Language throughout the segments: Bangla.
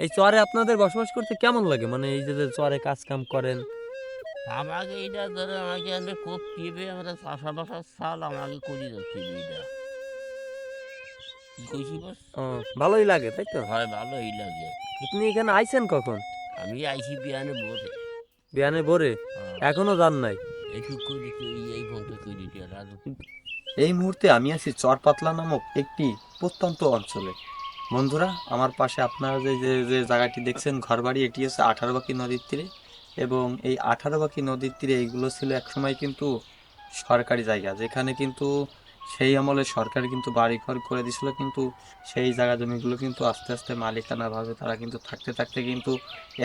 এই চরে আপনাদের বসবাস করতে কেমন লাগে? মানে এই যে চরে কাজ কাম করেন। আমাকে এটা ধরে আমাকে আমরা করতে হবে আমরা চাষাবাসার সাল আমাকে করে যাচ্ছি এইটা। ভালোই লাগে তাই তো? হয় ভালোই লাগে। আপনি এখানে আইছেন কখন? আমি আইসি বিয়ানে বসে বিয়ানে ভোরে? এখনও যান নাই? এই মুহূর্তে আমি আছি চরপাতলা নামক একটি প্রত্যন্ত অঞ্চলে। বন্ধুরা, আমার পাশে আপনারা যে যে যে জায়গাটি দেখছেন, ঘরবাড়ি, এটি হচ্ছে আঠারোবাকি নদীর তীরে এবং এই আঠারোবাকি নদীর তীরে এইগুলো ছিল একসময় কিন্তু সরকারি জায়গা, যেখানে কিন্তু সেই আমলে সরকার কিন্তু বাড়িঘর করে দিছিল কিন্তু সেই জায়গা জমিগুলো কিন্তু আস্তে আস্তে মালিকানাভাবে তারা কিন্তু থাকতে থাকতে কিন্তু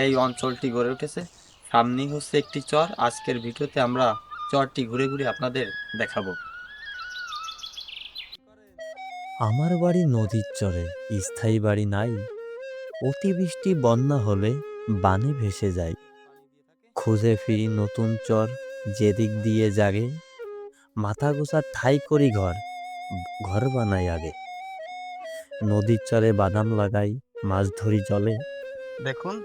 এই অঞ্চলটি গড়ে উঠেছে। সামনেই হচ্ছে একটি চর, আজকের ভিডিওতে আমরা চরটি ঘুরে ঘুরে আপনাদের দেখাবো। আমার বাড়ি নদীর চরে, স্থায়ী বাড়ি নাই। অতিবৃষ্টি, বন্যা হলে বানে ভেসে যায় খুঁজে ফিরি নতুন চর, যেদিক দিয়ে জাগে। মাথা গোছার ঠাই করি ঘর ঘর বানাই আগে। নদীর চরে বাদাম লাগাই, মাছ ধরি জলে। দেখুন,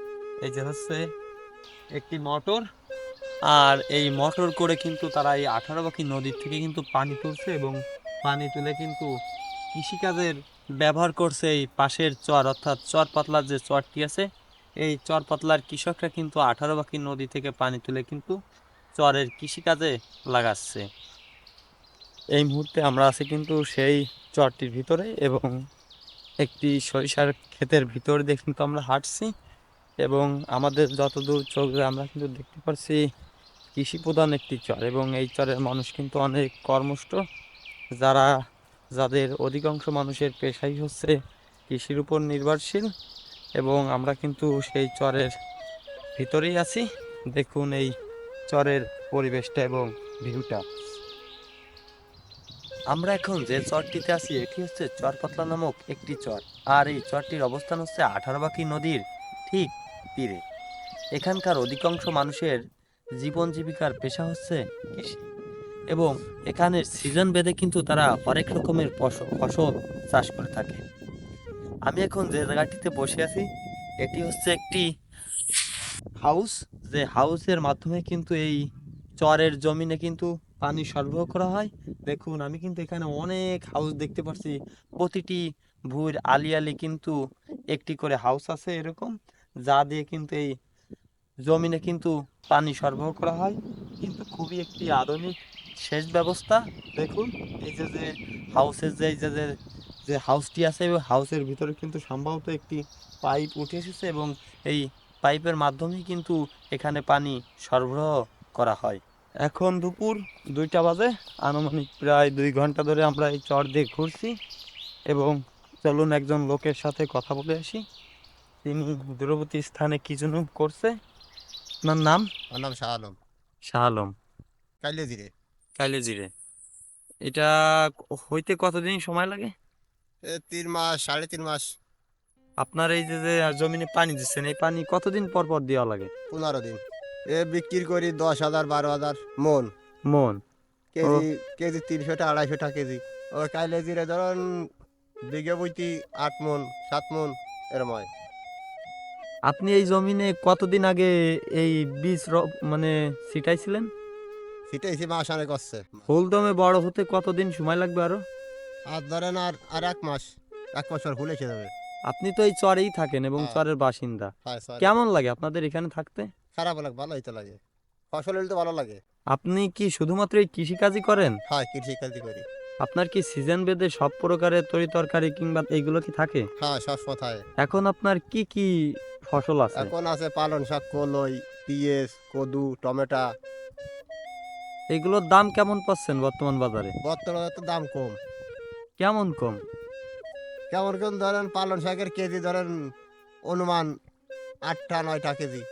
এই যে হচ্ছে একটি মোটর, আর এই মোটর করে কিন্তু তারা এই আঠারো বাকি নদীর থেকে কিন্তু পানি তুলছে এবং পানি তুলে কিন্তু কৃষিকাজের ব্যবহার করছে এই পাশের চর, অর্থাৎ চর পাতলার যে চরটি আছে, এই চর পাতলার কৃষকরা কিন্তু আঠারো বাকি নদী থেকে পানি তুলে কিন্তু চরের কৃষিকাজে লাগাচ্ছে। এই মুহূর্তে আমরা আছি কিন্তু সেই চরটির ভিতরে এবং একটি সরিষার ক্ষেতের ভিতর দিয়ে কিন্তু আমরা হাঁটছি এবং আমাদের যতদূর চোখ আমরা কিন্তু দেখতে পাচ্ছি কৃষি প্রধান একটি চর এবং এই চরের মানুষ কিন্তু অনেক কর্মষ্ট যারা যাদের অধিকাংশ মানুষের পেশাই হচ্ছে কৃষির উপর নির্ভরশীল এবং আমরা কিন্তু সেই চরের ভিতরেই আছি। দেখুন এই চরের পরিবেশটা এবং ভিউটা। আমরা এখন যে চরটিতে আছি, এটি হচ্ছে চরপাতলা নামক একটি চর। আর এই চরটির অবস্থান হচ্ছে আঠারোবাকি নদীর ঠিক তীরে। এখানকার অধিকাংশ মানুষের জীবন জীবিকার পেশা হচ্ছে কৃষি। এবং এখানের সিজন বেঁধে কিন্তু তারা অনেক রকমের ফসল চাষ করে থাকে। আমি এখন যে জায়গাটিতে বসে আছি, এটি হচ্ছে একটি হাউস। যে হাউসের মাধ্যমে কিন্তু এই চরের জমিনে কিন্তু পানি সরবরাহ করা হয়। দেখুন, আমি কিন্তু এখানে অনেক হাউস দেখতে পাচ্ছি প্রতিটি ভুঁইর আলি আলি কিন্তু একটি করে হাউস আছে এরকম, যা দিয়ে কিন্তু এই জমিনে কিন্তু পানি সরবরাহ করা হয়। কিন্তু খুবই একটি আধুনিক সেচ ব্যবস্থা। দেখুন এই যে যে হাউসের যে এই যে যে যে হাউসটি আছে ওই হাউসের ভিতরে কিন্তু সম্ভবত একটি পাইপ উঠে এসেছে এবং এই পাইপের মাধ্যমেই কিন্তু এখানে পানি সরবরাহ করা হয়। এখন দুপুর দুইটা বাজে আনুমানিক প্রায় দুই ঘণ্টা ধরে আমরা এই চর দিয়ে ঘুরছি এবং চলুন একজন লোকের সাথে কথা বলে আসি। তিনি দূরবর্তী স্থানে কি যেন করছে? আপনার নাম? আমার নাম শাহ আলম। শাহ আলম। কাইলে দিরে কাইলেজিরে এটা হইতে কতদিন সময় লাগে? এ তিন মাস সাড়ে তিন মাস। আপনার এই যে জমিনে পানি দিচ্ছেন এই পানি কতদিন পর পর দেওয়া লাগে? পনেরো দিন। এ বিক্রি করি দশ হাজার বারো হাজার মন। মন? কেজি কেজি তিনশো টাকা আড়াইশো টাকা কেজি। ও কাইলে দিরে ধরুন বিঘে বইতি আট মন সাত মন এরম হয়। আপনি এই জমিনে কতদিন আগে এই বীজ মানে ছিটাইছিলেন? সেটাই সে মাস আনে করছে। ফুলদমে বড় হতে কতদিন সময় লাগবে আরও? আর ধরেন আর আর এক মাস এক মাস পর ফুল এসে যাবে। আপনি তো এই চরেই থাকেন এবং হ্যাঁ। চরের বাসিন্দা। হ্যাঁ কেমন লাগে আপনাদের এখানে থাকতে? খারাপ লাগে ভালো হইতে লাগে। ফসল হলে তো ভালো লাগে। আপনি কি শুধুমাত্র এই কৃষিকাজই করেন? হ্যাঁ কৃষি কাজই করি। আপনার কি সিজন বেঁধে সব প্রকারের তরি তরকারি কিংবা এইগুলো কি থাকে? হ্যাঁ সব কথায়? এখন আপনার কি কি ফসল আছে? এখন আছে পালন শাক কলই পিঁয়াজ কদু টমেটো এগুলোর দাম কেমন পাচ্ছেন বর্তমান বাজারে? বর্তমানে তো দাম কম। কেমন কম? কেমন কেমন ধরেন পালন শাকের কেজি ধরেন অনুমান আটটা নয়টা কেজি।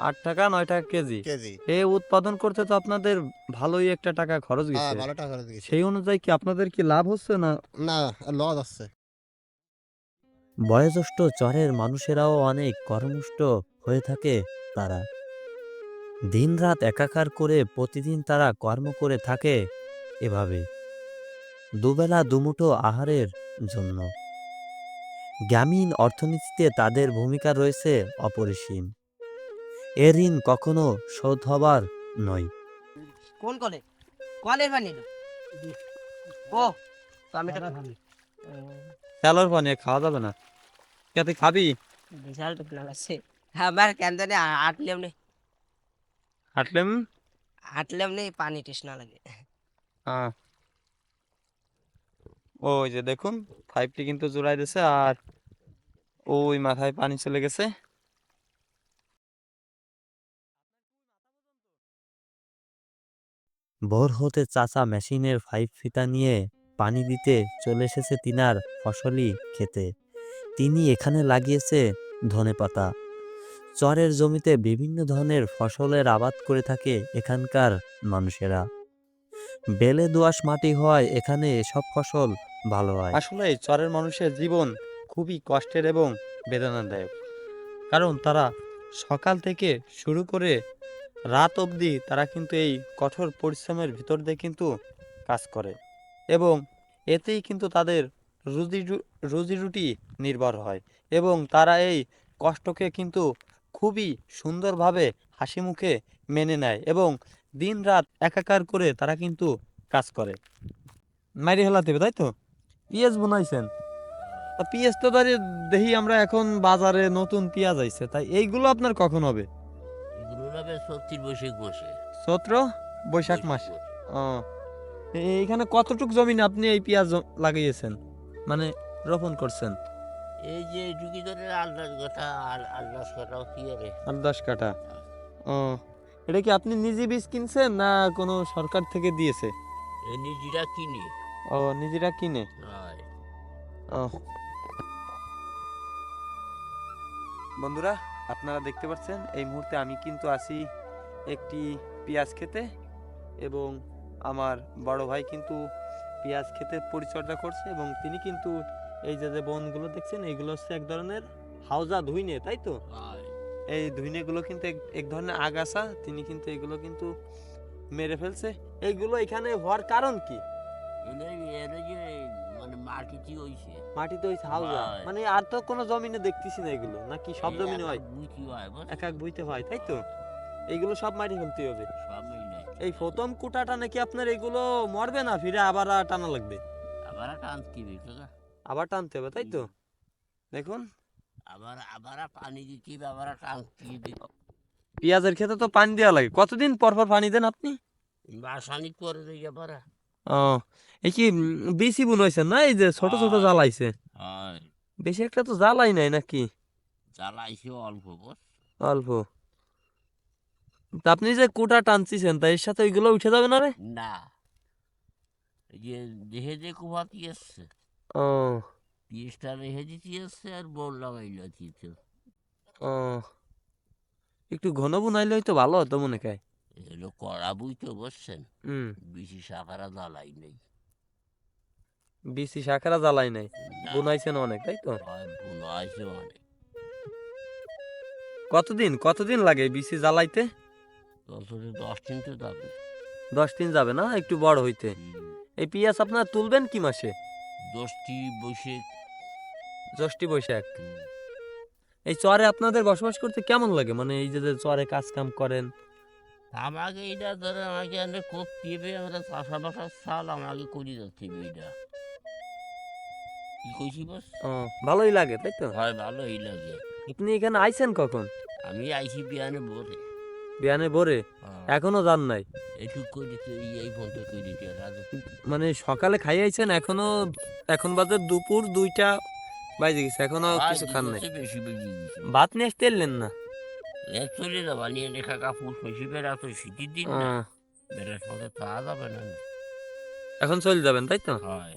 আট টাকা নয় টাকা কেজি? কেজি। এ উৎপাদন করতে তো আপনাদের ভালোই একটা টাকা খরচ হ্যাঁ গেছে। ভালো টাকা করে দিয়েছি সেই অনুযায়ী কি আপনাদের কি লাভ হচ্ছে না? না লস আছে বয়োজ্যেষ্ঠ চরের মানুষেরাও অনেক কর্মষ্ট হয়ে থাকে তারা। দিনরাত একাকার করে প্রতিদিন তারা কর্ম করে থাকে এভাবে। দুবেলা দুমুঠো আহারের জন্য। গ্রামীণ অর্থনীতিতে তাদের ভূমিকা রয়েছে অপরিসীম। এ ঋণ কখনো শোধ হবার নয়। কোন কলে? কলের পানি? ও তো আমি এটা তেলর পানি। খাওয়া যাবে না। কেতে খাবি? বিশাল আমার কেন জানি আটলাম নেই হাঁটলেম আটলাম নেই পানি তৃষ্ণা লাগে। হ্যাঁ ওই যে দেখুন পাইপটি কিন্তু জোড়াই দিছে আর ওই মাথায় পানি চলে গেছে। ভোর হতে চাচা মেশিনের পাইপ ফিতা নিয়ে পানি দিতে চলে এসেছে তিনার ফসলি খেতে। তিনি এখানে লাগিয়েছে ধনেপাতা। চরের জমিতে বিভিন্ন ধরনের ফসলের আবাদ করে থাকে এখানকার মানুষেরা। বেলে দোআঁশ মাটি হওয়ায় এখানে এসব ফসল ভালো হয়। আসলে চরের মানুষের জীবন খুবই কষ্টের এবং বেদনাদায়ক। কারণ তারা সকাল থেকে শুরু করে রাত অবধি তারা কিন্তু এই কঠোর পরিশ্রমের ভিতর দিয়ে কিন্তু কাজ করে এবং এতেই কিন্তু তাদের রুজি রুজি রুটি নির্ভর হয় এবং তারা এই কষ্টকে কিন্তু খুবই সুন্দরভাবে হাসি মুখে মেনে নেয় এবং দিন রাত একাকার করে তারা কিন্তু কাজ করে। মাইরি হেলাতে হবে, তাই তো? পেঁয়াজ বানাইছেন। পেঁয়াজ তো ধরে দেখি আমরা এখন বাজারে নতুন পেঁয়াজ আইছে তাই এইগুলো আপনার কখন হবে? বসে বসে চৈত্র বৈশাখ মাস। ও এইখানে কতটুক জমিনে আপনি এই পেঁয়াজ লাগিয়েছেন মানে রোপণ করছেন? এই যে ঢুকি ধরে আলদাস কথা আলদাস কথাও কি আরে আর দশ কাঠা ও এটা কি আপনি নিজে বীজ কিনছেন না কোনো সরকার থেকে দিয়েছে? নিজেরা কিনে। ও নিজেরা কিনে? হয়। ও। বন্ধুরা আপনারা দেখতে পাচ্ছেন এই মুহূর্তে আমি কিন্তু আছি একটি পেঁয়াজ খেতে এবং আমার বড় ভাই কিন্তু পেঁয়াজ খেতে পরিচর্যা করছে এবং তিনি কিন্তু এই যে যে বনগুলো দেখছেন এইগুলো হচ্ছে এক ধরনের হাউজা ধুইনে তাই তো? এই ধুইনেগুলো কিন্তু এক ধরনের আগাছা তিনি কিন্তু এগুলো কিন্তু মেরে ফেলছে। এইগুলো এখানে হওয়ার কারণ কি? মানে মাটিতে হইছে। মাটিতে হাউজা। মানে আর তো কোনো জমিনে দেখতেছি না এগুলো নাকি সব জমিনে হয়? হয় এক এক বইতে হয় তাই তো? এইগুলো সব মাটি ফেলতে হবে। এই প্রথম কুটাটা নাকি আপনার এগুলো মরবে না ফিরে আবার টানা লাগবে? আবার টানতে হবে আবার টানতে হবে তাই তো? দেখুন। আবার আবার পানি দিতে হবে আবার টানতে হবে। পেঁয়াজের খেতে তো পানি দেওয়া লাগে। কতদিন পর পর পানি দেন আপনি? রাসায়নিক করে দিয়ে আবার। ও এই কি বেশি বুন হয়েছে না? এই যে ছোট ছোট। জ্বালাইছে। বেশি একটা তো জ্বালাই নাই নাকি? জ্বালাইছে অল্প বস। অল্প। তা আপনি যে কোটা টানছিছেন তা এর সাথে ওইগুলো উঠে যাবে না রে? না। এই যে দেহে যে কুভাতি আসছে। ও। পিসটা রেখে দিতে আসছে আর বল লাগাইল দিতে ও। একটু ঘন বুনাইলে হয়তো ভালো হতো মনে হয় এগুলো কড়া বুঝতে বসছেন হুম। বেশি শাখারা জ্বালাই নেই। বিসি শাখারা জ্বালাই নাই। বুনাইছেন অনেক তাই তো? হয় আছে অনেক। কতদিন কতদিন লাগে বিসি জ্বালাইতে? বছরে দশ দিন তো যাবে। দশ দিন যাবে না একটু বড় হইতে। এই পিঁয়াজ আপনার তুলবেন কি মাসে? দশটি বসে জ্যৈষ্ঠী বৈশাখ। এই চরে আপনাদের বসবাস করতে কেমন লাগে? মানে এই যে যে চরে কাজ কাম করেন। আমাকে এটা ধরে আমাকে হবে আমরা চাষাবাসার সাল আমাকে করে যাচ্ছে এটা কি কইছি বস? ও ভালোই লাগে তাই তো? হয় ভালোই লাগে। আপনি এখানে আইছেন কখন? আমি আইসি বিয়ানে বলে বিয়ানে ভোরে? এখনও যান নাই? একটু এই ফোনটা মানে সকালে খাই আইছেন এখনও এখন বাজে দুপুর দুইটা বাজে গেছে এখনও কিছু খান নাই। ভাত নিয়ে আসতে এলেন না? চলে যাবা নিয়ে লেখা কাপড় শশী বেড়া তো শীতের দিন না। বেড়ার সাথে তা যাবে না। এখন চলে যাবেন তাই তো? হয়।